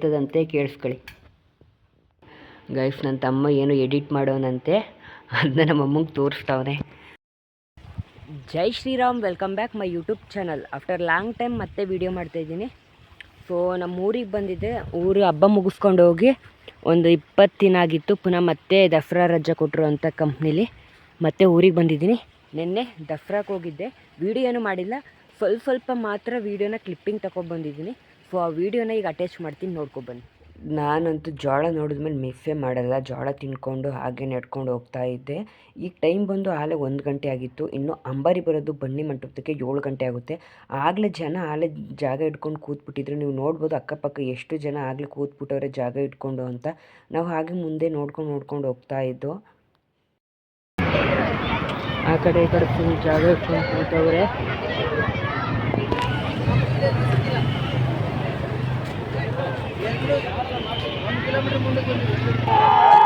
ಹೇಳ್ತದಂತೆ ಕೇಳಿಸ್ಕೊಳ್ಳಿ. ಗೈಸ್, ನನ್ನ ತಮ್ಮ ಏನು ಎಡಿಟ್ ಮಾಡೋನಂತೆ. ಅದನ್ನ ನಮ್ಮ ಅಮ್ಮಂಗೆ ತೋರಿಸ್ತಾವನೆ. ಜೈ Shriram, welcome back my YouTube channel. After long time ಮತ್ತೆ ವೀಡಿಯೋ ಮಾಡ್ತಾಯಿದ್ದೀನಿ ಸೊ, ನಮ್ಮ ಊರಿಗೆ ಬಂದಿದ್ದೆ. ಊರು ಹಬ್ಬ ಮುಗಿಸ್ಕೊಂಡು ಹೋಗಿ ಒಂದು ಇಪ್ಪತ್ತು ದಿನ ಆಗಿತ್ತು. ಪುನಃ ಮತ್ತೆ ದಸರಾ ರಜೆ ಕೊಟ್ಟರು ಅಂತ ಕಂಪ್ನಿಲಿ. ಮತ್ತೆ ಊರಿಗೆ ಬಂದಿದ್ದೀನಿ. ನಿನ್ನೆ ದಸರಾಕ್ಕೆ ಹೋಗಿದ್ದೆ. ವೀಡಿಯೋನು ಮಾಡಿಲ್ಲ. ಸ್ವಲ್ಪ ಸ್ವಲ್ಪ ಮಾತ್ರ ವೀಡಿಯೋನ ಕ್ಲಿಪ್ಪಿಂಗ್ ತಗೊಬಂದಿದ್ದೀನಿ ಸೊ ಆ ವೀಡಿಯೋನ ಈಗ ಅಟ್ಯಾಚ್ ಮಾಡ್ತೀನಿ ನೋಡ್ಕೊಬನ್ನಿ ನಾನಂತೂ ಜೋಳ ನೋಡಿದ್ಮೇಲೆ ಮಿಸ್ಸೇ ಮಾಡಲ್ಲ, ಜೋಳ ತಿನ್ಕೊಂಡು ಹಾಗೆ ನಡ್ಕೊಂಡು ಹೋಗ್ತಾ ಇದ್ದೆ. ಈಗ ಟೈಮ್ ಬಂದು ಆಲೆ ಒಂದು ಗಂಟೆ ಆಗಿತ್ತು. ಇನ್ನು ಅಂಬಾರಿ ಬರೋದು ಬನ್ನಿ ಮಂಟಪಕ್ಕೆ ಏಳು ಗಂಟೆ ಆಗುತ್ತೆ. ಆಗಲೇ ಜನ ಆಲೆ ಜಾಗ ಇಟ್ಕೊಂಡು ಕೂತ್ಬಿಟ್ಟಿದ್ರು. ನೀವು ನೋಡ್ಬೋದು ಅಕ್ಕಪಕ್ಕ ಎಷ್ಟು ಜನ ಆಗಲೇ ಕೂತ್ಬಿಟ್ಟವ್ರೆ ಜಾಗ ಇಟ್ಕೊಂಡು ಅಂತ. ನಾವು ಹಾಗೆ ಮುಂದೆ ನೋಡ್ಕೊಂಡು ನೋಡ್ಕೊಂಡು ಹೋಗ್ತಾ ಇದ್ದು. ಆ ಕಡೆ ಈ ಕಡೆ ಫುಲ್ ಜಾಗ ಇಟ್ಕೊಂಡು ಕೂತವ್ರೆ. কিলোমিটার পর্যন্ত চলে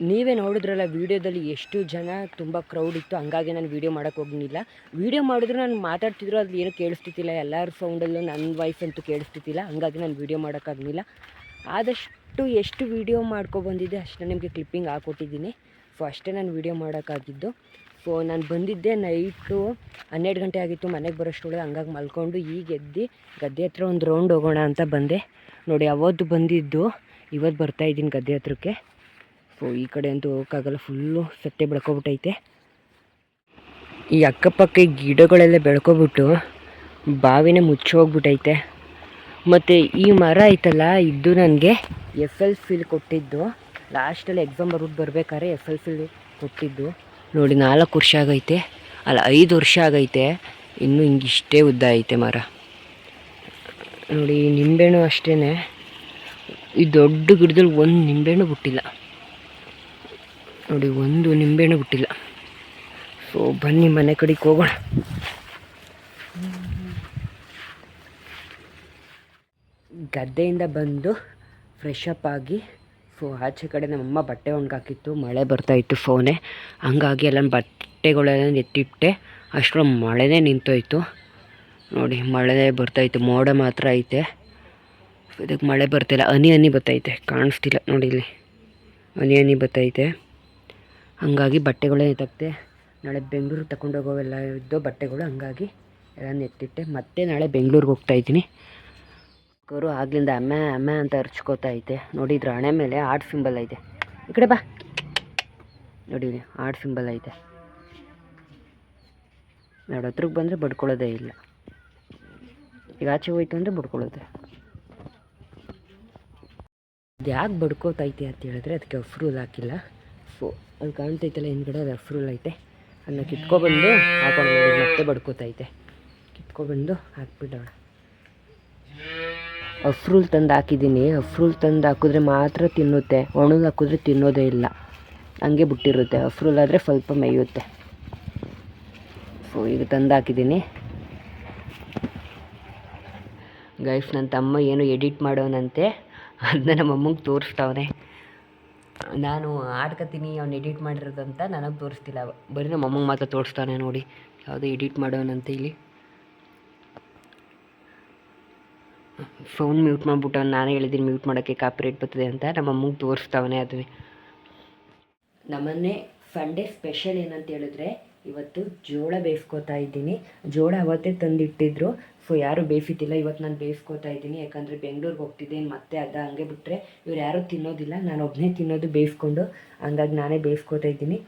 ನೀವೇ ನೋಡಿದ್ರಲ್ಲ ವೀಡಿಯೋದಲ್ಲಿ ಎಷ್ಟು ಜನ ತುಂಬ ಕ್ರೌಡ್ ಇತ್ತು, ಹಂಗಾಗಿ ನಾನು ವೀಡಿಯೋ ಮಾಡೋಕೆ ಹೋಗಲಿಲ್ಲ. ವೀಡಿಯೋ ಮಾಡಿದ್ರು ನಾನು ಮಾತಾಡ್ತಿದ್ರು ಅದು ಏನೂ ಕೇಳಿಸ್ತಿದ್ದಿಲ್ಲ ಎಲ್ಲರ ಸೌಂಡಲ್ಲೂ ನನ್ನ ವಾಯ್ಸ್ ಅಂತೂ ಕೇಳಿಸ್ತಿದ್ದಿಲ್ಲ ಹಂಗಾಗಿ ನಾನು ವೀಡಿಯೋ ಮಾಡೋಕ್ಕಾಗಲಿಲ್ಲ ಆದಷ್ಟು ಎಷ್ಟು ವೀಡಿಯೋ ಮಾಡ್ಕೊಬಂದಿದ್ದೆ ಅಷ್ಟು ನಿಮಗೆ ಕ್ಲಿಪ್ಪಿಂಗ್ ಹಾಕ್ಕೊಟ್ಟಿದ್ದೀನಿ ಸೊ ಅಷ್ಟೇ ನಾನು ವೀಡಿಯೋ ಮಾಡೋಕ್ಕಾಗಿದ್ದು ಸೊ ನಾನು ಬಂದಿದ್ದೆ ನೈಟು ಹನ್ನೆರಡು ಗಂಟೆ ಆಗಿತ್ತು, ಮನೆಗೆ ಬರೋಷ್ಟೊಳಗೆ ಹಂಗಾಗಿ ಮಲ್ಕೊಂಡು ಈಗ ಎದ್ದು ಗದ್ದೆ ಹತ್ರ ಒಂದು ರೌಂಡ್ ಹೋಗೋಣ ಅಂತ ಬಂದೆ. ನೋಡಿ, ಅವತ್ತು ಬಂದಿದ್ದು, ಇವತ್ತು ಬರ್ತಾಯಿದ್ದೀನಿ ಗದ್ದೆ ಹತ್ರಕ್ಕೆ. ಸೊ ಈ ಕಡೆ ಅಂತೂ ಹೋಗೋಕ್ಕಾಗಲ್ಲ. ಫುಲ್ಲು ಸತ್ತೆ ಬೆಳ್ಕೊಬಿಟ್ಟೈತೆ. ಈ ಅಕ್ಕಪಕ್ಕ ಗಿಡಗಳೆಲ್ಲ ಬೆಳ್ಕೊಬಿಟ್ಟು ಬಾವಿನೇ ಮುಚ್ಚೋಗ್ಬಿಟ್ಟೈತೆ ಮತ್ತು ಈ ಮರ ಐತಲ್ಲ, ಇದು ನನಗೆ ಎಫ್ ಎಲ್ ಸಿಲ್ ಕೊಟ್ಟಿದ್ದು. ಲಾಸ್ಟಲ್ಲಿ ಎಕ್ಸಾಮ್ ಬರ್ಬಿಟ್ಟು ಬರ್ಬೇಕಾದ್ರೆ ಎಫ್ ಎಲ್ ಸಿಲ್ ಕೊಟ್ಟಿದ್ದು. ನೋಡಿ, ನಾಲ್ಕು ವರ್ಷ ಆಗೈತೆ. ಅಲ್ಲ, ಐದು ವರ್ಷ ಆಗೈತೆ. ಇನ್ನೂ ಹಿಂಗಿಷ್ಟೇ ಉದ್ದ ಐತೆ ಮರ. ನೋಡಿ, ನಿಂಬೆಹಣ್ಣು ಅಷ್ಟೇ ಈ ದೊಡ್ಡ ಗಿಡದಲ್ಲಿ ಒಂದು ನಿಂಬೆಹಣ್ಣು ಬಿಟ್ಟಿಲ್ಲ ನೋಡಿ, ಒಂದು ನಿಂಬೆಹಣ್ಣು ಬಿಟ್ಟಿಲ್ಲ. ಸೊ ಬನ್ನಿ ಮನೆ ಕಡೆಗೆ ಹೋಗೋಣ. ಗದ್ದೆಯಿಂದ ಬಂದು ಫ್ರೆಶ್ ಅಪ್ ಆಗಿ ಸೊ ಆಚೆ ಕಡೆ ನಮ್ಮಮ್ಮ ಬಟ್ಟೆ ಒಣಗಾಕಿತ್ತು, ಮಳೆ ಬರ್ತಾಯಿತ್ತು ಫೋನೆ ಹಂಗಾಗಿ ಎಲ್ಲ ಬಟ್ಟೆಗಳೆಲ್ಲ ಎತ್ತಿಟ್ಟೆ ಅಷ್ಟರ ಮಳೆನೇ ನಿಂತೋಯ್ತು. ನೋಡಿ, ಮಳೆನೇ ಬರ್ತಾಯಿತ್ತು ಮೋಡ ಮಾತ್ರ ಐತೆ. ಇದಕ್ಕೆ ಮಳೆ ಬರ್ತಿಲ್ಲ, ಹನಿ ಹನಿ ಬರ್ತೈತೆ ಕಾಣಿಸ್ತಿಲ್ಲ ನೋಡಿ ಇಲ್ಲಿ. ಹನಿ ಹನಿ ಬರ್ತೈತೆ ಹಾಗಾಗಿ ಬಟ್ಟೆಗಳೇ ತೆಗ್ದೆ ನಾಳೆ ಬೆಂಗ್ಳೂರಿಗೆ ತಗೊಂಡೋಗೋವೆಲ್ಲ ಇದ್ದೋ ಬಟ್ಟೆಗಳು ಹಂಗಾಗಿ ಎಲ್ಲ ನೆತ್ತಿಟ್ಟೆ ಮತ್ತೆ ನಾಳೆ ಬೆಂಗಳೂರಿಗೆ ಹೋಗ್ತಾಯಿದ್ದೀನಿ ಕರು ಆಗ್ಲಿಂದ ಅಮ್ಮ ಅಮ್ಮ ಅಂತ ಅರ್ಚ್ಕೋತಾ ಐತೆ ನೋಡಿ ಇದ್ರ ಹಣೆ ಮೇಲೆ ಆರ್ಟ್ ಸಿಂಬಲ್ ಐತೆ ಈ ಕಡೆ ಬಾ. ನೋಡಿ ಆರ್ಟ್ ಸಿಂಬಲ್ ಐತೆ ಎರಡು ಹತ್ರಕ್ಕೆ ಬಂದರೆ ಬಡ್ಕೊಳ್ಳೋದೇ ಇಲ್ಲ. ಈಗ ಆಚೆ ಹೋಯ್ತು ಅಂದರೆ ಬಡ್ಕೊಳ್ಳೋದೆ. ಅದು ಯಾಕೆ ಬಡ್ಕೋತೈತೆ ಅಂತ ಹೇಳಿದ್ರೆ ಅದಕ್ಕೆ ಅಫ್ರೂಲ್ ಹಾಕಿಲ್ಲ. ಸೊ ಅಲ್ಲಿ ಕಾಣ್ತೈತಲ್ಲ ಹಿಂದ್ಗಡೆ ಅದು ಅಫ್ರೂಲ್ ಐತೆ. ಅದನ್ನ ಕಿತ್ಕೊಬಂದು ಹಾಕೊಂಡು ಮತ್ತೆ ಬಡ್ಕೋತೈತೆ. ಕಿತ್ಕೊಬಂದು ಹಾಕ್ಬಿಡೋಣ. ಅಫ್ರೂಲ್ ತಂದು ಹಾಕಿದ್ದೀನಿ. ಅಫ್ರೂಲ್ ತಂದು ಹಾಕಿದ್ರೆ ಮಾತ್ರ ತಿನ್ನುತ್ತೆ. ಒಣದು ಹಾಕಿದ್ರೆ ತಿನ್ನೋದೇ ಇಲ್ಲ. ಹಂಗೆ ಬಿಟ್ಟಿರುತ್ತೆ. ಅಫ್ರೂಲ್ ಆದರೆ ಸ್ವಲ್ಪ ಮೇಯುತ್ತೆ. ಸೊ ಈಗ ತಂದು ಹಾಕಿದ್ದೀನಿ. ಗೈಫ್ ನನ್ನ ತಮ್ಮ ಏನು ಎಡಿಟ್ ಮಾಡೋನಂತೆ ಅದನ್ನ ನಮ್ಮ ಅಮ್ಮಂಗೆ ತೋರಿಸ್ತಾವನೆ. ನಾನು ಆಡ್ಕೊತೀನಿ, ಅವ್ನು ಎಡಿಟ್ ಮಾಡಿರೋದಂತ ನನಗೆ ತೋರಿಸ್ತಿಲ್ಲ. ಬರೀ ನಮ್ಮ ಅಮ್ಮಂಗೆ ಮಾತ್ರ ತೋರಿಸ್ತಾನೆ ನೋಡಿ. ಯಾವುದೋ ಎಡಿಟ್ ಮಾಡೋನಂತೆ ಇಲ್ಲಿ. ಫೋನ್ ಮ್ಯೂಟ್ ಮಾಡಿಬಿಟ್ಟು ನಾನೇ ಹೇಳಿದ್ದೀನಿ ಮ್ಯೂಟ್ ಮಾಡೋಕ್ಕೆ ಕಾಪಿರೇಟ್ ಬರ್ತದೆ ಅಂತ. ನಮ್ಮ ಅಮ್ಮಂಗೆ ತೋರಿಸ್ತಾವನೆ ಅದನ್ನೇ ನಮ್ಮನ್ನೇ ಸಂಡೇ ಸ್ಪೆಷಲ್ ಏನಂತ ಹೇಳಿದ್ರೆ, ಇವತ್ತು ಜೋಳ ಬೇಯಿಸ್ಕೊತಾ ಇದ್ದೀನಿ. ಜೋಳ ಅವತ್ತೇ ತಂದಿಟ್ಟಿದ್ರು. ಸೊ ಯಾರೂ ಬೇಯಿಸಿದ್ದಿಲ್ಲ ಇವತ್ತು ನಾನು ಬೇಯಿಸ್ಕೊತಾ ಇದ್ದೀನಿ. ಯಾಕಂದರೆ ಬೆಂಗಳೂರಿಗೆ ಹೋಗ್ತಿದ್ದೆ. ಮತ್ತೆ ಅದ ಹಂಗೆ ಬಿಟ್ಟರೆ ಇವ್ರು ಯಾರೂ ತಿನ್ನೋದಿಲ್ಲ. ನಾನು ಒಬ್ಬನೇ ತಿನ್ನೋದು ಬೇಯಿಸ್ಕೊಂಡು. ಹಂಗಾಗಿ ನಾನೇ ಬೇಯಿಸ್ಕೊತಾ ಇದ್ದೀನಿ.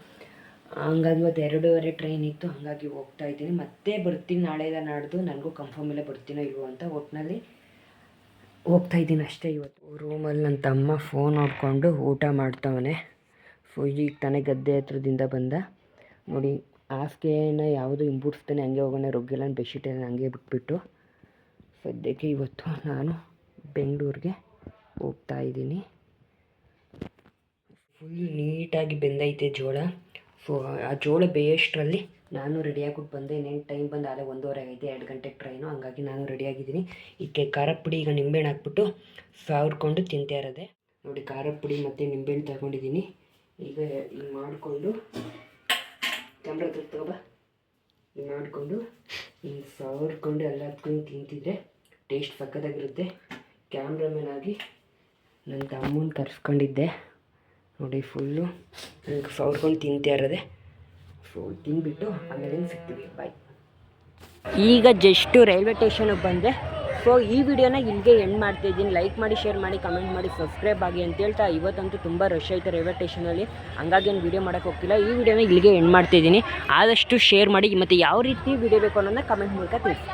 ಹಂಗಾಗಿ ಇವತ್ತು ಎರಡೂವರೆ ಟ್ರೈನ್ ಇತ್ತು. ಹಾಗಾಗಿ ಹೋಗ್ತಾ ಇದ್ದೀನಿ. ಮತ್ತೆ ಬರ್ತೀನಿ ನಾಳೆ ಎಲ್ಲ ನಾಡ್ದು. ನನಗೂ ಕನ್ಫರ್ಮ್ ಇಲ್ಲ ಬರ್ತೀನೋ ಇಲ್ವೋ ಅಂತ ಒಟ್ಟಿನಲ್ಲಿ ಹೋಗ್ತಾ ಇದ್ದೀನಿ ಅಷ್ಟೇ ಇವತ್ತು. ರೂಮಲ್ಲಿ ನನ್ನ ತಮ್ಮ ಫೋನ್ ನೋಡಿಕೊಂಡು ಊಟ ಮಾಡ್ತಾವನೆ. ಸೊ ಈಗ ತಾನೇ ಗದ್ದೆ ಹತ್ರದಿಂದ ಬಂದ. ನೋಡಿ ಹಾಸಿಗೆನ ಯಾವುದು ಹಿಂಬುಡ್ಸ್ತಾನೆ ಹಂಗೆ ಹೋಗೋಣ, ರೊಗ್ಗೆಲ್ಲ ಬೆಡ್ಶೀಟೆಲ್ಲ ಹಂಗೆ ಬಿಟ್ಬಿಟ್ಟು, ಸದ್ಯಕ್ಕೆ ಇವತ್ತು ನಾನು ಬೆಂಗಳೂರಿಗೆ ಹೋಗ್ತಾ ಇದ್ದೀನಿ. ಫುಲ್ ನೀಟಾಗಿ ಬೆಂದೈತೆ ಜೋಳ. ಸೊ ಆ ಜೋಳ ಬೇಯಷ್ಟರಲ್ಲಿ ನಾನು ರೆಡಿ ಆಗ್ಬಿಟ್ಟು ಬಂದೆ. ಇನ್ನೇನು ಟೈಮ್ ಬಂದು ಆಲೆ ಒಂದೂವರೆ ಐತೆ ಎರಡು ಗಂಟೆಗೆ ಟ್ರೈನು ಹಂಗಾಗಿ ನಾನು ರೆಡಿಯಾಗಿದ್ದೀನಿ ಇದಕ್ಕೆ ಖಾರ ಪುಡಿ ಈಗ ನಿಂಬೆಹಣ್ಣು ಹಾಕ್ಬಿಟ್ಟು ಸಾವಿರ್ಕೊಂಡು ತಿಂತಾ ಇರೋದೆ. ನೋಡಿ ಖಾರ ಪುಡಿ ಮತ್ತು ನಿಂಬೆಹಣ್ಣು ತಗೊಂಡಿದ್ದೀನಿ. ಈಗ ಹಿಂಗೆ ಮಾಡಿಕೊಂಡು ಕ್ಯಾಮ್ರಾ ತಗೋಬ. ಹಿಂಗೆ ಮಾಡಿಕೊಂಡು ಹಿಂಗೆ ಸವರ್ಕೊಂಡು ಎಲ್ಲ ಹತ್ಕೊಂಡು ತಿಂತಿದ್ರೆ ಟೇಸ್ಟ್ ಸಕ್ಕತ್ತಾಗಿರುತ್ತೆ ಕ್ಯಾಮ್ರಾಮನ್ ಆಗಿ ನನ್ನ ತಮ್ಮನ ಕರೆಸ್ಕೊಂಡಿದ್ದೆ. ನೋಡಿ ಫುಲ್ಲು ಹಿಂಗೆ ಸವರ್ಕೊಂಡು ತಿಂತಾ ಇರೋದೆ. ಸೊ ತಿಂದ್ಬಿಟ್ಟು ಆಮೇಲೆ ಸಿಗ್ತೀವಿ. ಬಾಯ್ ಈಗ ಜಸ್ಟು ರೈಲ್ವೆ ಸ್ಟೇಷನಿಗೆ ಬಂದೆ. ಸೊ ಈ ವಿಡಿಯೋನ ಇಲ್ಲಿಗೆ ಎಂಡ್ ಮಾಡ್ತಾ ಇದ್ದೀನಿ. ಲೈಕ್ ಮಾಡಿ ಶೇರ್ ಮಾಡಿ ಕಮೆಂಟ್ ಮಾಡಿ ಸಬ್ಸ್ಕ್ರೈಬ್ ಆಗಿ ಅಂತ ಹೇಳ್ತಾ ಇವತ್ತಂತೂ ತುಂಬ ರಶ್ ಐತೆ ರೈಲ್ವೆ ಸ್ಟೇಷನಲ್ಲಿ ಹಂಗಾಗಿ ಏನು ವಿಡಿಯೋ ಮಾಡೋಕ್ಕೆ ಹೋಗ್ತಿಲ್ಲ. ಈ ವಿಡಿಯೋನ ಇಲ್ಲಿಗೆ ಎಂಡ್ ಮಾಡ್ತಾ ಇದ್ದೀನಿ. ಆದಷ್ಟು ಶೇರ್ ಮಾಡಿ ಮತ್ತು ಯಾವ ರೀತಿ ವಿಡಿಯೋ ಬೇಕು ಅನ್ನೋದನ್ನ ಕಮೆಂಟ್ ಮೂಲಕ ತಿಳಿಸಿ.